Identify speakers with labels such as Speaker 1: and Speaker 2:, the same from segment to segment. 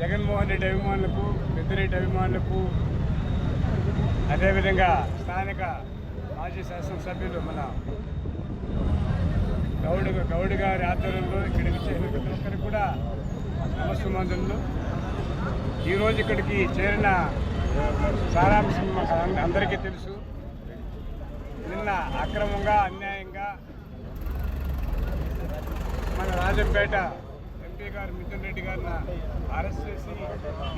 Speaker 1: జగన్మోహన్ రెడ్డి అభిమానులకు పెద్దిరెడ్డి అభిమానులకు అదేవిధంగా స్థానిక మాజీ శాసనసభ్యులు మన గౌడ్ గౌడ్ గారి ఆధ్వర్యంలో ఇక్కడికి చేరిన ప్రతి ఒక్కరికి కూడా నమస్సుమందులు. ఈరోజు ఇక్కడికి చేరిన సారాంశం అందరికీ తెలుసు. నిన్న అక్రమంగా అన్యాయంగా మన రాజంపేట గారు మిథున్ రెడ్డి గారిని అరెస్ట్ చేసి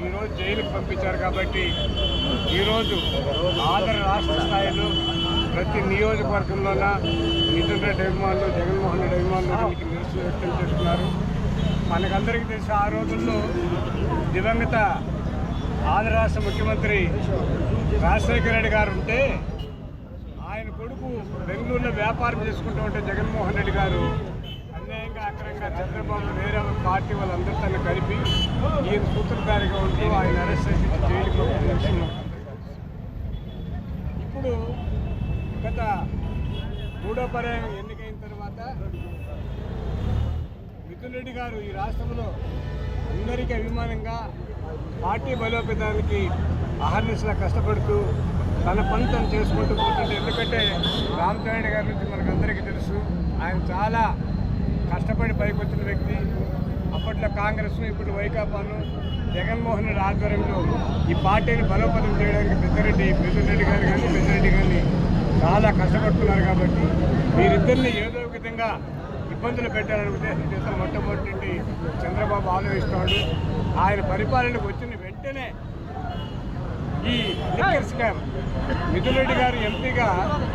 Speaker 1: ఈరోజు జైలుకి పంపించారు కాబట్టి ఈరోజు ఆంధ్ర రాష్ట్ర స్థాయిలో ప్రతి నియోజకవర్గంలోన మిథున్ రెడ్డి అభిమానులు జగన్మోహన్ రెడ్డి అభిమానులు నిరసన వ్యక్తం చేస్తున్నారు. మనకందరికీ తెలిసి ఆ రోజుల్లో దివంగత ఆంధ్ర రాష్ట్ర ముఖ్యమంత్రి రాజశేఖర రెడ్డి గారు ఉంటే ఆయన కొడుకు బెంగళూరులో వ్యాపారం చేసుకుంటూ ఉంటే జగన్మోహన్ రెడ్డి గారు చంద్రబాబు వేరే పార్టీ వాళ్ళందరితో కలిపి ఈయన సూత్రధారిగా ఉంటూ ఆయన అరెస్ట్ చేసి జైలుకి తెలుసు. ఇప్పుడు గత మూడో పర్యాయం ఎన్నికైన తర్వాత మిథున్ రెడ్డి గారు ఈ రాష్ట్రంలో అందరికీ అభిమానంగా పార్టీ బలోపేతానికి అహర్నిశలా కష్టపడుతూ తన పని తను చేసుకుంటూ పోతుంటే ఎందుకంటే రామచంద్ర గారి నుంచి మనకు అందరికీ తెలుసు ఆయన చాలా కష్టపడి పైకి వచ్చిన వ్యక్తి అప్పట్లో కాంగ్రెస్ను ఇప్పుడు వైకాపాను జగన్మోహన్ రెడ్డి ఆధ్వర్యంలో ఈ పార్టీని బలోపేతం చేయడానికి పెద్దరెడ్డి పెద్దరెడ్డి గారు కానీ పెద్దరెడ్డి గారిని చాలా కష్టపడుతున్నారు కాబట్టి వీరిద్దరిని ఏదో విధంగా ఇబ్బందులు పెట్టాలని ఉద్దేశం చేత మొట్టమొదటి చంద్రబాబు ఆలోచిస్తాడు ఆయన పరిపాలనకు వచ్చిన వెంటనే ఈ లిక్కర్ స్కామ్ మిథున్ రెడ్డి గారు ఎంపీగా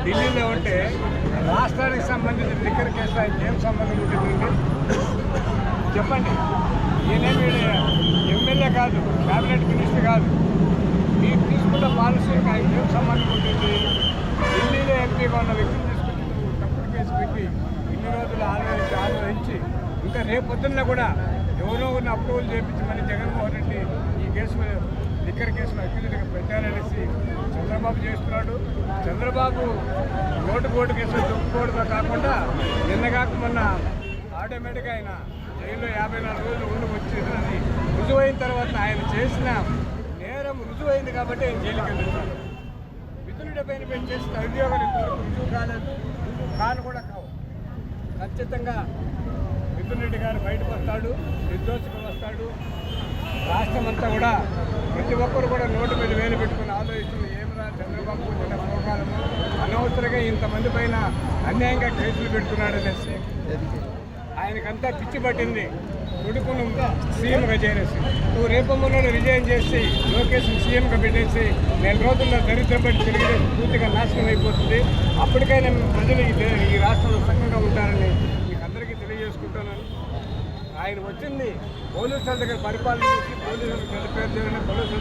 Speaker 1: ఢిల్లీలో ఉంటే రాష్ట్రానికి సంబంధించిన లిక్కర్ కేసు ఆయనకి ఏం సంబంధం ఉంటుందండి చెప్పండి ఈయనేమి ఎమ్మెల్యే కాదు క్యాబినెట్ మినిస్టర్ కాదు. మీరు తీసుకున్న పాలసీకి ఆయన ఏం సంబంధం ఉంటుంది ఢిల్లీలో ఎంపీగా ఉన్న వ్యక్తిని తీసుకుని తప్పుడు కేసు పెట్టి ఇన్ని రోజులు ఆలోచించి ఆలోచించి ఇంకా రేపు పొద్దున్న కూడా ఎవరో ఉన్న అప్రూవల్ చేయించమని జగన్మోహన్ రెడ్డి ఈ కేసు లిక్కర్ కేసులు అక్యూజ్గా పెట్టారనేసి చంద్రబాబు చేస్తున్నాడు. చంద్రబాబు ఓటు బోటు కేసులు దొక్కుకోవడమే కాకుండా నిన్న కాక మొన్న ఆటోమేటిక్గా ఆయన జైల్లో యాభై నాలుగు రోజులు ఉండి వచ్చేదని రుజువైన తర్వాత ఆయన చేసిన నేరం రుజువైంది కాబట్టి ఆయన జైలుకి వెళ్తున్నాడు మిథునుడి పైన మేము చేసిన ఉద్యోగాలు ఇంతవరకు రుజువు కాలేదు. కాను కూడా కావు. ఖచ్చితంగా మిథున్ రెడ్డి గారు బయటకు వస్తాడు నిర్దోషిగా వస్తాడు. రాష్ట్రం అంతా కూడా ప్రతి ఒక్కరు కూడా నోటు మీద వేలు పెట్టుకుని ఆలోచిస్తుంది ఏమరా చంద్రబాబు నిన్న ప్రోగ్రాము అనవసరంగా ఇంతమంది పైన అన్యాయంగా కేసులు పెడుతున్నాడు అనేసి ఆయనకంతా పిచ్చి పట్టింది. కొడుకును సీఎంగా చేరేసి. నువ్వు రేపమ్మలో రిజైన్ చేసి లోకేష్ని సీఎంగా పెట్టేసి నెల రోజుల్లో దరిద్రం పట్టి తెలుగుదేశం పూర్తిగా నాశనం అయిపోతుంది. అప్పటికైనా ప్రజలు ఈ రాష్ట్రంలో సుఖంగా ఉంటారని ఆయన వచ్చింది పోలీసుల దగ్గర పరిపాలన చేసి పోలీసులకు పెద్ద పేరు చేయడం పోలీసుల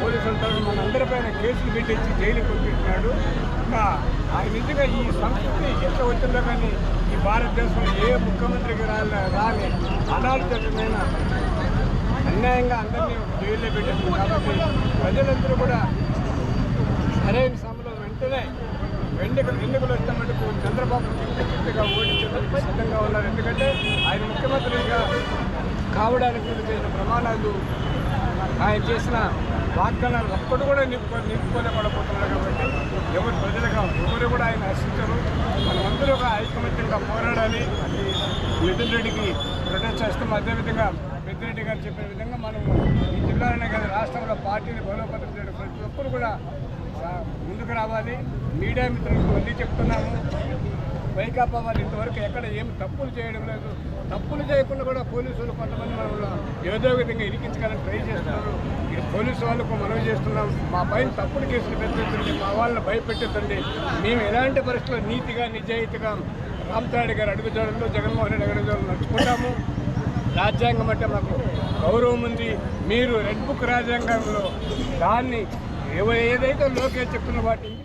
Speaker 1: పోలీసుల తరఫున మనందరిపైన కేసులు పెట్టించి జైలుకి పంపించినాడు. ఇంకా ఆయన నిజంగా ఈ సంస్కృతి ఎంత వచ్చిందో కానీ ఈ భారతదేశంలో ఏ ముఖ్యమంత్రికి రాలే రాని అనాలోచితమైన అన్యాయంగా అందరినీ జైల్లో పెట్టేస్తుంది కాబట్టి ప్రజలందరూ కూడా సరైన సమయంలో వెంటనే ఎన్నికలు ఎన్నికలు వస్తే మటుకు చంద్రబాబు చిట్టి చిట్టిగా ఓడించడానికి సిద్ధంగా ఉన్నారు. ఎందుకంటే ఆయన ముఖ్యమంత్రిగా కావడానికి చేసిన ప్రమాణాలు ఆయన చేసిన వాగ్దానాలు అప్పుడు కూడా నింపుకో నింపుకోలేకపోతున్నారు కాబట్టి ఎవరు ప్రజలుగా ఎవరు కూడా ఆయన హర్షించరు. మనమందరూ ఒక ఐకమత్యంగా పోరాడాలి. నితిన్ రెడ్డికి ప్రొటెస్ట్ చేస్తాం. అదేవిధంగా పెద్దిరెడ్డి గారు చెప్పిన విధంగా మనం ఈ జిల్లాలోనే కాదు రాష్ట్రంలో పార్టీని బలోపేతం చేయడం ప్రతి ఒక్కరు కూడా ముందుకు రావాలి. మీడియా మిత్రులకు మళ్ళీ చెప్తున్నాము. వైకాపా వాళ్ళు ఇంతవరకు ఎక్కడ ఏమి తప్పులు చేయడం లేదు. తప్పులు చేయకుండా కూడా పోలీసులు కొంతమంది మనలో ఏదో విధంగా ఇరికించగలని ట్రై చేస్తున్నారు. ఈ పోలీసు వాళ్ళకు మనవి చేస్తున్నాం. మా పైన తప్పుడు కేసులు పెట్టండి మా వాళ్ళని భయపెట్టండి మేము ఎలాంటి పరిస్థితుల్లో నీతిగా నిజాయితీగా రామతాడి గారు అడుగుజాడల్లో జగన్మోహన్ రెడ్డి అడుగుజాడలు నడుచుకుంటాము? రాజ్యాంగం అంటే మాకు గౌరవం ఉంది. మీరు రెడ్ బుక్ రాజ్యాంగంలో దాన్ని ఏదైతే లోకేష్ చెప్తున్న వాటిని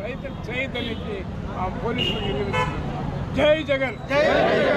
Speaker 1: రైతులు చేయదలిచి ఆ పోలీసులకు విన్నవిస్తున్నాను. జై జగన్